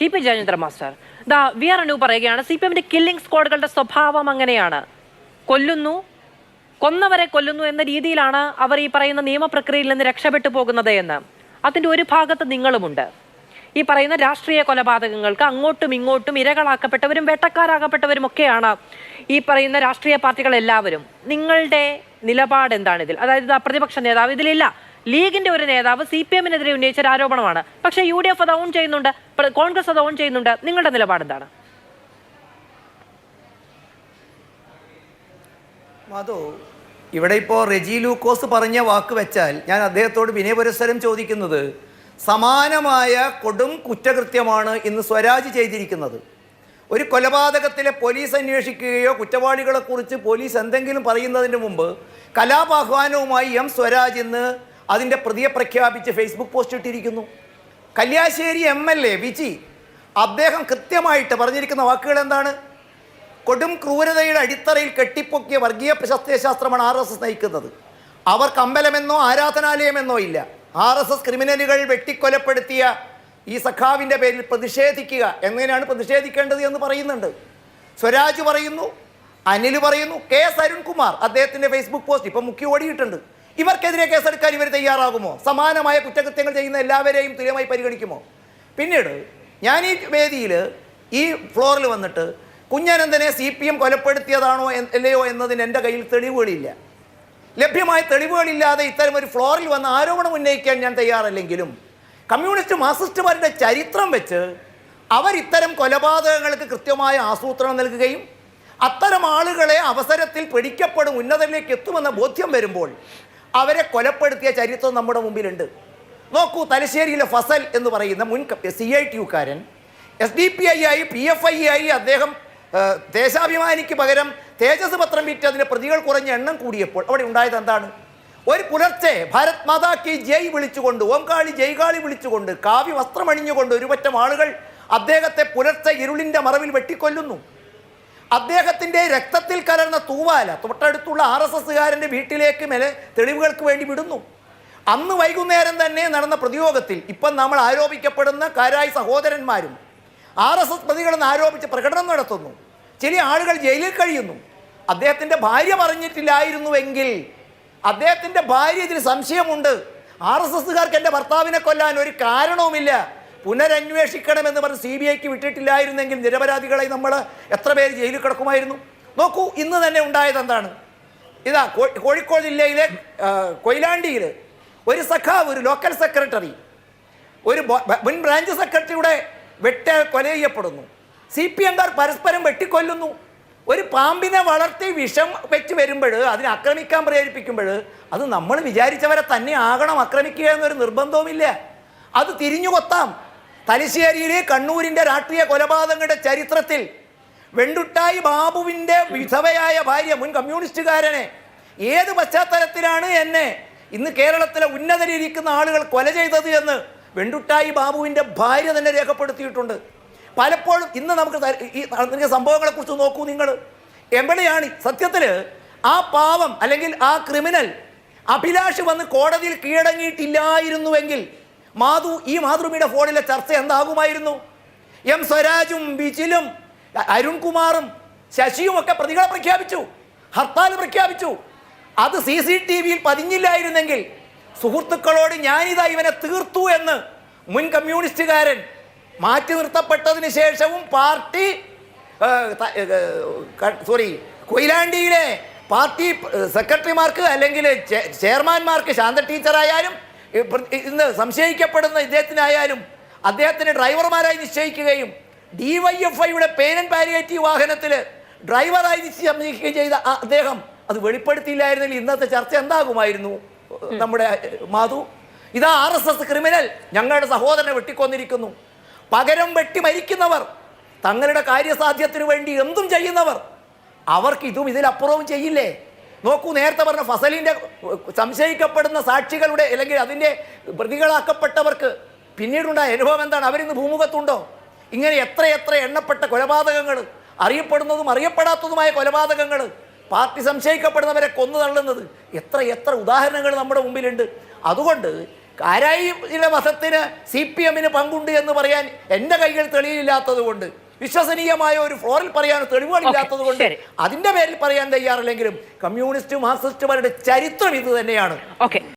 T P Jayachandra master. ദാ V R Anu പറയുകയാണ് C P എമ്മിന്റെ കില്ലിംഗ് സ്ക്വാഡുകളുടെ സ്വഭാവം അങ്ങനെയാണ്. കൊല്ലുന്നു കൊന്നവരെ കൊല്ലുന്നു എന്ന രീതിയിലാണ് അവർ ഈ പറയുന്ന നിയമപ്രക്രിയയിൽ നിന്ന് രക്ഷപ്പെട്ടു പോകുന്നത് എന്ന്. അതിന്റെ ഒരു ഭാഗത്ത് നിങ്ങളുമുണ്ട്. ഈ പറയുന്ന രാഷ്ട്രീയ കൊലപാതകങ്ങൾക്ക് അങ്ങോട്ടും ഇങ്ങോട്ടും ഇരകളാക്കപ്പെട്ടവരും വേട്ടക്കാരാകപ്പെട്ടവരും ഒക്കെയാണ് ഈ പറയുന്ന രാഷ്ട്രീയ പാർട്ടികൾ എല്ലാവരും നിങ്ങളുടെ നിലപാട് എന്താണ് ഇതിൽ? അതായത് പ്രതിപക്ഷ നേതാവ് ഇതിലില്ല. ലീഗിന്റെ ഒരു നേതാവ് സി പി എമ്മിനെതിരെ ഉന്നയിച്ച ഒരു ആരോപണമാണ്. പക്ഷേ യു ഡി എഫ് അത് ഓൺ ചെയ്യുന്നുണ്ട്. കോൺഗ്രസ് അത് ഓൺ ചെയ്യുന്നുണ്ട്. നിങ്ങളുടെ നിലപാട് എന്താണ്? ഇവിടെ ഇപ്പോൾ റെജി ലൂക്കോസ് പറഞ്ഞ വാക്ക് വെച്ചാൽ ഞാൻ അദ്ദേഹത്തോട് വിനയപുരസ്സരം ചോദിക്കുന്നത് സമാനമായ കൊടും കുറ്റകൃത്യമാണ് ഇന്ന് സ്വരാജ് ചെയ്തിരിക്കുന്നത്. ഒരു കൊലപാതകത്തിലെ പോലീസ് അന്വേഷിക്കുകയോ കുറ്റവാളികളെക്കുറിച്ച് പോലീസ് എന്തെങ്കിലും പറയുന്നതിന് മുമ്പ് കലാപാഹ്വാനവുമായി എം സ്വരാജ് ഇന്ന് അതിന്റെ പ്രതിയെ പ്രഖ്യാപിച്ച് ഫേസ്ബുക്ക് പോസ്റ്റ് ഇട്ടിരിക്കുന്നു. Kalliasseri M L A Viji അദ്ദേഹം കൃത്യമായിട്ട് പറഞ്ഞിരിക്കുന്ന വാക്കുകൾ എന്താണ്? കൊടും ക്രൂരതയുടെ അടിത്തറയിൽ കെട്ടിപ്പൊക്കിയ വർഗീയ പ്രശസ്തശാസ്ത്രമാണ് ആർ എസ് എസ് നയിക്കുന്നത്. അവർക്ക് അമ്പലമെന്നോ ആരാധനാലയമെന്നോ ഇല്ല. ആർ എസ് എസ് ക്രിമിനലുകൾ വെട്ടിക്കൊലപ്പെടുത്തിയ ഈ സഖാവിന്റെ പേരിൽ പ്രതിഷേധിക്കുക എങ്ങനെയാണ് പ്രതിഷേധിക്കേണ്ടത് എന്ന് പറയുന്നുണ്ട്. സ്വരാജ് പറയുന്നു അനിൽ പറയുന്നു കെ. എസ് അരുൺകുമാർ അദ്ദേഹത്തിന്റെ ഫേസ്ബുക്ക് പോസ്റ്റ് ഇപ്പം മുഖ്യ ഓടിയിട്ടുണ്ട്. ഇവർക്കെതിരെ കേസെടുക്കാൻ ഇവർ തയ്യാറാകുമോ? സമാനമായ കുറ്റകൃത്യങ്ങൾ ചെയ്യുന്ന എല്ലാവരെയും തുല്യമായി പരിഗണിക്കുമോ? പിന്നീട് ഞാൻ ഈ വേദിയിൽ ഈ ഫ്ലോറിൽ വന്നിട്ട് കുഞ്ഞനന്ദനെ സി പി എം കൊലപ്പെടുത്തിയതാണോ അല്ലയോ എന്നതിന് എന്റെ കയ്യിൽ തെളിവുകളില്ല. ലഭ്യമായ തെളിവുകളില്ലാതെ ഇത്തരം ഒരു ഫ്ലോറിൽ വന്ന് ആരോപണം ഉന്നയിക്കാൻ ഞാൻ തയ്യാറല്ലെങ്കിലും കമ്മ്യൂണിസ്റ്റ് മാർക്സിസ്റ്റുമാരുടെ ചരിത്രം വെച്ച് അവർ ഇത്തരം കൊലപാതകങ്ങൾക്ക് കൃത്യമായ ആസൂത്രണം നൽകുകയും അത്തരം ആളുകളെ അവസരത്തിൽ പിടിക്കപ്പെടും ഉന്നതരിലേക്ക് എത്തുമെന്ന ബോധ്യം വരുമ്പോൾ അവരെ കൊലപ്പെടുത്തിയ ചരിത്രം നമ്മുടെ മുമ്പിലുണ്ട്. നോക്കൂ തലശ്ശേരിയിലെ ഫസൽ എന്ന് പറയുന്ന മുൻ സി ഐ ടി യുക്കാരൻ എസ് ഡി പി ഐ ആയി പി എഫ് ഐ ആയി അദ്ദേഹം ദേശാഭിമാനിക്ക് പകരം തേജസ് പത്രം വിറ്റ് അതിന് പ്രതികൾ കുറഞ്ഞ എണ്ണം കൂടിയപ്പോൾ അവിടെ ഉണ്ടായത് എന്താണ്? ഒരു പുലർച്ചെ ഭാരത് മാതാ കി ജയ് വിളിച്ചുകൊണ്ട് ഓംകാളി ജയ്കാളി വിളിച്ചുകൊണ്ട് കാവ്യ വസ്ത്രമണിഞ്ഞുകൊണ്ട് ഒരുപറ്റം ആളുകൾ അദ്ദേഹത്തെ പുലർച്ചെ ഇരുളിന്റെ മറവിൽ വെട്ടിക്കൊല്ലുന്നു. അദ്ദേഹത്തിന്റെ രക്തത്തിൽ കലർന്ന തൂവാല തൊട്ടടുത്തുള്ള ആർ എസ് എസ്സുകാരന്റെ വീട്ടിലേക്ക് മേലെ തെളിവുകൾക്ക് വേണ്ടി വിടുന്നു. അന്ന് വൈകുന്നേരം തന്നെ നടന്ന പ്രതിയോഗത്തിൽ ഇപ്പം നമ്മൾ ആരോപിക്കപ്പെടുന്ന കാരായി സഹോദരന്മാരും ആർ എസ് എസ് പ്രതികളെന്ന് ആരോപിച്ച് പ്രകടനം നടത്തുന്നു. ചില ആളുകൾ ജയിലിൽ കഴിയുന്നു. അദ്ദേഹത്തിന്റെ ഭാര്യ പറഞ്ഞിട്ടില്ലായിരുന്നുവെങ്കിൽ അദ്ദേഹത്തിന്റെ ഭാര്യ ഇതിന് സംശയമുണ്ട്. ആർ എസ് എസ്സുകാർക്ക് എന്റെ ഭർത്താവിനെ കൊല്ലാൻ ഒരു കാരണവുമില്ല. പുനരന്വേഷിക്കണമെന്ന് പറഞ്ഞ് സി ബി ഐക്ക് വിട്ടിട്ടില്ലായിരുന്നെങ്കിൽ നിരപരാധികളെ നമ്മൾ എത്ര പേര് ജയിലിൽ കിടക്കുമായിരുന്നു? നോക്കൂ ഇന്ന് തന്നെ ഉണ്ടായത് എന്താണ്? ഇതാ കോഴിക്കോട് ജില്ലയിലെ കൊയിലാണ്ടിയിൽ ഒരു സഖാവ് ഒരു ലോക്കൽ സെക്രട്ടറി ഒരു മുൻ ബ്രാഞ്ച് സെക്രട്ടറിയുടെ വെട്ട കൊല ചെയ്യപ്പെടുന്നു സി പി എംകാർ പരസ്പരം വെട്ടിക്കൊല്ലുന്നു. ഒരു പാമ്പിനെ വളർത്തി വിഷം വെച്ച് വരുമ്പോൾ അതിനെ ആക്രമിക്കാൻ പ്രേരിപ്പിക്കുമ്പോൾ അത് നമ്മൾ വിചാരിച്ചവരെ തന്നെ ആകണം ആക്രമിക്കുക എന്നൊരു നിർബന്ധവുമില്ല. അത് തിരിഞ്ഞു കൊത്താം തലശ്ശേരിയിലെ കണ്ണൂരിന്റെ രാഷ്ട്രീയ കൊലപാതകങ്ങളുടെ ചരിത്രത്തിൽ വെണ്ടുട്ടായി ബാബുവിന്റെ വിധവയായ ഭാര്യ മുൻ കമ്മ്യൂണിസ്റ്റുകാരനെ ഏത് പശ്ചാത്തലത്തിലാണ് എന്നെ ഇന്ന് കേരളത്തിലെ ഉന്നതരിയിരിക്കുന്ന ആളുകൾ കൊല ചെയ്തത് എന്ന് വെണ്ടുട്ടായി ബാബുവിന്റെ ഭാര്യ തന്നെ രേഖപ്പെടുത്തിയിട്ടുണ്ട്. പലപ്പോഴും ഇന്ന് നമുക്ക് ഈ നടന്നിരിക്കുന്ന സംഭവങ്ങളെക്കുറിച്ച് നോക്കൂ നിങ്ങൾ. എവിടെയാണ് സത്യത്തിൽ ആ പാവം അല്ലെങ്കിൽ ആ ക്രിമിനൽ അഭിലാഷ് വന്ന് കോടതിയിൽ കീഴടങ്ങിയിട്ടില്ലായിരുന്നുവെങ്കിൽ മാധു ഈ മാതൃഭൂമിയുടെ ഫോണിലെ ചർച്ച എന്താകുമായിരുന്നു? എം സ്വരാജും ബിജിലും അരുൺകുമാറും ശശിയും ഒക്കെ പ്രതികളെ പ്രഖ്യാപിച്ചു. ഹർത്താൽ പ്രഖ്യാപിച്ചു. അത് സി സി ടി വിയിൽ പതിഞ്ഞില്ലായിരുന്നെങ്കിൽ സുഹൃത്തുക്കളോട് ഞാനിതാ ഇവനെ തീർത്തു എന്ന് മുൻ കമ്മ്യൂണിസ്റ്റുകാരൻ മാറ്റി നിർത്തപ്പെട്ടതിന് ശേഷവും പാർട്ടി സോറി കൊയിലാണ്ടിയിലെ പാർട്ടി സെക്രട്ടറിമാർക്ക് അല്ലെങ്കിൽ ചെയർമാൻമാർക്ക് ശാന്ത ടീച്ചറായാലും ഇന്ന് സംശയിക്കപ്പെടുന്ന ഇദ്ദേഹത്തിനായാലും അദ്ദേഹത്തിന് ഡ്രൈവർമാരായി നിശ്ചയിക്കുകയും ഡി വൈ എഫ് ഐയുടെ പേരൻ പാരിയേറ്റീവ് വാഹനത്തിൽ ഡ്രൈവറായി നിശ്ചയിക്കുകയും ചെയ്ത അദ്ദേഹം അത് വെളിപ്പെടുത്തിയില്ലായിരുന്നെങ്കിൽ ഇന്നത്തെ ചർച്ച എന്താകുമായിരുന്നു? നമ്മുടെ മാധു ഇതാ ആർ എസ് എസ് ക്രിമിനൽ ഞങ്ങളുടെ സഹോദരനെ വെട്ടിക്കൊന്നിരിക്കുന്നു. പകരം വെട്ടി മരിക്കുന്നവർ തങ്ങളുടെ കാര്യസാധ്യത്തിനു വേണ്ടി എന്തും ചെയ്യുന്നവർ അവർക്ക് ഇതും ഇതിലപ്പുറവും ചെയ്യില്ലേ? നോക്കൂ നേരത്തെ പറഞ്ഞ ഫസലിന്റെ സംശയിക്കപ്പെടുന്ന സാക്ഷികളുടെ അല്ലെങ്കിൽ അതിന്റെ പ്രതികളാക്കപ്പെട്ടവർക്ക് പിന്നീടുണ്ടായ അനുഭവം എന്താണ്? അവരിന്ന് ഭൂമുഖത്തുണ്ടോ? ഇങ്ങനെ എത്ര എത്ര എണ്ണപ്പെട്ട കൊലപാതകങ്ങൾ അറിയപ്പെടുന്നതും അറിയപ്പെടാത്തതുമായ കൊലപാതകങ്ങൾ പാർട്ടി സംശയിക്കപ്പെടുന്നവരെ കൊന്നു തള്ളുന്നത് എത്ര എത്ര ഉദാഹരണങ്ങൾ നമ്മുടെ മുമ്പിലുണ്ട്. അതുകൊണ്ട് കാരായിലെ വധത്തിന് സി പി എമ്മിന് പങ്കുണ്ട് എന്ന് പറയാൻ എന്റെ കൈകൾ തെളിയില്ലാത്തത് കൊണ്ട് വിശ്വസനീയമായ ഒരു ഫ്ലോറിൽ പറയാൻ തെളിവുകളില്ലാത്തത് കൊണ്ട് അതിന്റെ പേരിൽ പറയാൻ തയ്യാറില്ലെങ്കിലും കമ്മ്യൂണിസ്റ്റ് മാർക്സിസ്റ്റുമാരുടെ ചരിത്രം ഇത് തന്നെയാണ്. ഓക്കെ.